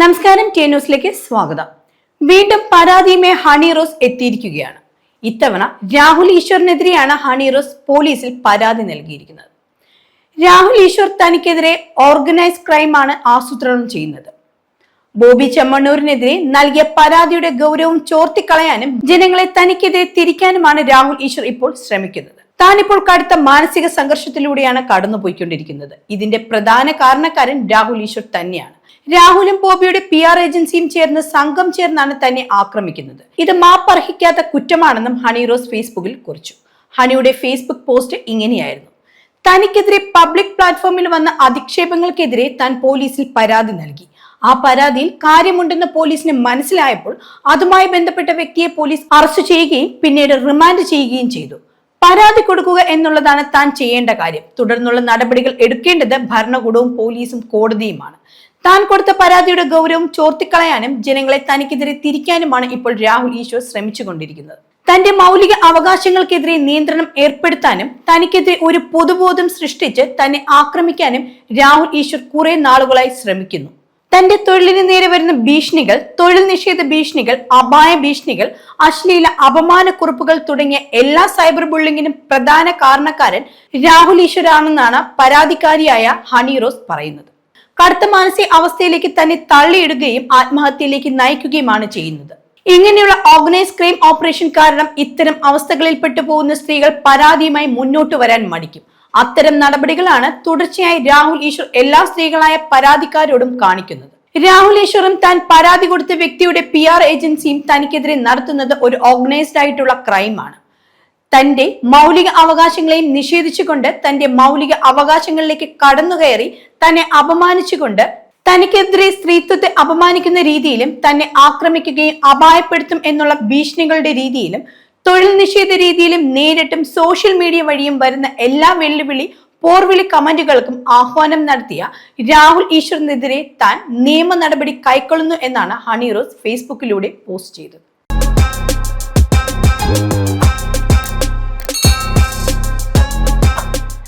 നമസ്കാരം ടി ന്യൂസിലേക്ക് സ്വാഗതം. വീണ്ടും പരാതിയുമേ ഹണി റോസ് എത്തിയിരിക്കുകയാണ്. ഇത്തവണ രാഹുൽ ഈശ്വറിനെതിരെയാണ് ഹണി റോസ് പോലീസിൽ പരാതി നൽകിയിരിക്കുന്നത്. രാഹുൽ ഈശ്വർ തനിക്കെതിരെ ഓർഗനൈസ് ക്രൈമാണ് ആസൂത്രണം ചെയ്യുന്നത്. ബോബി ചെമ്മണ്ണൂരിനെതിരെ നൽകിയ പരാതിയുടെ ഗൗരവം ചോർത്തിക്കളയാനും ജനങ്ങളെ തനിക്കെതിരെ തിരിക്കാനുമാണ് രാഹുൽ ഈശ്വർ ഇപ്പോൾ ശ്രമിക്കുന്നത്. താനിപ്പോൾ കടുത്ത മാനസിക സംഘർഷത്തിലൂടെയാണ് കടന്നുപോയിക്കൊണ്ടിരിക്കുന്നത്. ഇതിന്റെ പ്രധാന കാരണക്കാരൻ രാഹുൽ ഈശ്വർ തന്നെയാണ്. രാഹുലും ബോബിയുടെ പി ആർ ഏജൻസിയും ചേർന്ന് സംഘം ചേർന്നാണ് തന്നെ ആക്രമിക്കുന്നത്. ഇത് മാപ്പർഹിക്കാത്ത കുറ്റമാണെന്നും ഹണി റോസ് ഫേസ്ബുക്കിൽ കുറിച്ചു. ഹണിയുടെ ഫേസ്ബുക്ക് പോസ്റ്റ് ഇങ്ങനെയായിരുന്നു. തനിക്കെതിരെ പബ്ലിക് പ്ലാറ്റ്ഫോമിൽ വന്ന അധിക്ഷേപങ്ങൾക്കെതിരെ താൻ പോലീസിൽ പരാതി നൽകി. ആ പരാതിയിൽ കാര്യമുണ്ടെന്ന് പോലീസിന് മനസ്സിലായപ്പോൾ അതുമായി ബന്ധപ്പെട്ട വ്യക്തിയെ പോലീസ് അറസ്റ്റ് ചെയ്യുകയും പിന്നീട് റിമാൻഡ് ചെയ്യുകയും ചെയ്തു. പരാതി കൊടുക്കുക എന്നുള്ളതാണ് താൻ ചെയ്യേണ്ട കാര്യം. തുടർന്നുള്ള നടപടികൾ എടുക്കേണ്ടത് ഭരണകൂടവും പോലീസും കോടതിയുമാണ്. താൻ കൊടുത്ത പരാതിയുടെ ഗൗരവം ചോർത്തിക്കളയാനും ജനങ്ങളെ തനിക്കെതിരെ തിരിക്കാനുമാണ് ഇപ്പോൾ രാഹുൽ ഈശ്വർ ശ്രമിച്ചുകൊണ്ടിരിക്കുന്നത്. തന്റെ മൗലിക അവകാശങ്ങൾക്കെതിരെ നിയന്ത്രണം ഏർപ്പെടുത്താനും തനിക്കെതിരെ ഒരു പൊതുബോധം സൃഷ്ടിച്ച് തന്നെ ആക്രമിക്കാനും രാഹുൽ ഈശ്വർ കുറെ നാളുകളായി ശ്രമിക്കുന്നു. തന്റെ തൊഴിലിന് നേരെ വരുന്ന ഭീഷണികൾ തൊഴിൽ നിഷേധ ഭീഷണികൾ അപായ ഭീഷണികൾ അശ്ലീല അപമാനക്കുറിപ്പുകൾ തുടങ്ങിയ എല്ലാ സൈബർ ബുള്ളിങ്ങിനും പ്രധാന കാരണക്കാരൻ രാഹുൽ ഈശ്വരാണെന്നാണ് പരാതിക്കാരിയായ ഹണി റോസ് പറയുന്നത്. കടുത്ത മാനസിക അവസ്ഥയിലേക്ക് തന്നെ തള്ളിയിടുകയും ആത്മഹത്യയിലേക്ക് നയിക്കുകയുമാണ് ചെയ്യുന്നത്. ഇങ്ങനെയുള്ള ഓർഗനൈസ് ക്രൈം ഓപ്പറേഷൻ കാരണം ഇത്തരം അവസ്ഥകളിൽ പോകുന്ന സ്ത്രീകൾ പരാതിയുമായി മുന്നോട്ട് വരാൻ മടിക്കും. അത്തരം നടപടികളാണ് തുടർച്ചയായി രാഹുൽ ഈശ്വർ എല്ലാ സ്ത്രീകളായ പരാതിക്കാരോടും കാണിക്കുന്നത്. രാഹുൽ ഈശ്വറും താൻ പരാതി കൊടുത്ത വ്യക്തിയുടെ പി ആർ ഏജൻസിയും തനിക്കെതിരെ നടത്തുന്നത് ഒരു ഓർഗനൈസ്ഡ് ആയിട്ടുള്ള ക്രൈമാണ്. തന്റെ മൗലിക അവകാശങ്ങളെയും നിഷേധിച്ചുകൊണ്ട് തന്റെ മൗലിക അവകാശങ്ങളിലേക്ക് കടന്നുകയറി തന്നെ അപമാനിച്ചുകൊണ്ട് തനിക്കെതിരെ സ്ത്രീത്വത്തെ അപമാനിക്കുന്ന രീതിയിലും തന്നെ ആക്രമിക്കുകയും അപായപ്പെടുത്തും എന്നുള്ള ഭീഷണികളുടെ രീതിയിലും തൊഴിൽ നിഷേധ രീതിയിലും നേരിട്ടും സോഷ്യൽ മീഡിയ വഴിയും വരുന്ന എല്ലാ വെല്ലുവിളി പോർവിളി കമന്റുകൾക്കും ആഹ്വാനം നടത്തിയ രാഹുൽ ഈശ്വറിനെതിരെ താൻ നിയമ നടപടി കൈക്കൊള്ളുന്നു എന്നാണ് ഹണി റോസ് ഫേസ്ബുക്കിലൂടെ പോസ്റ്റ് ചെയ്തത്.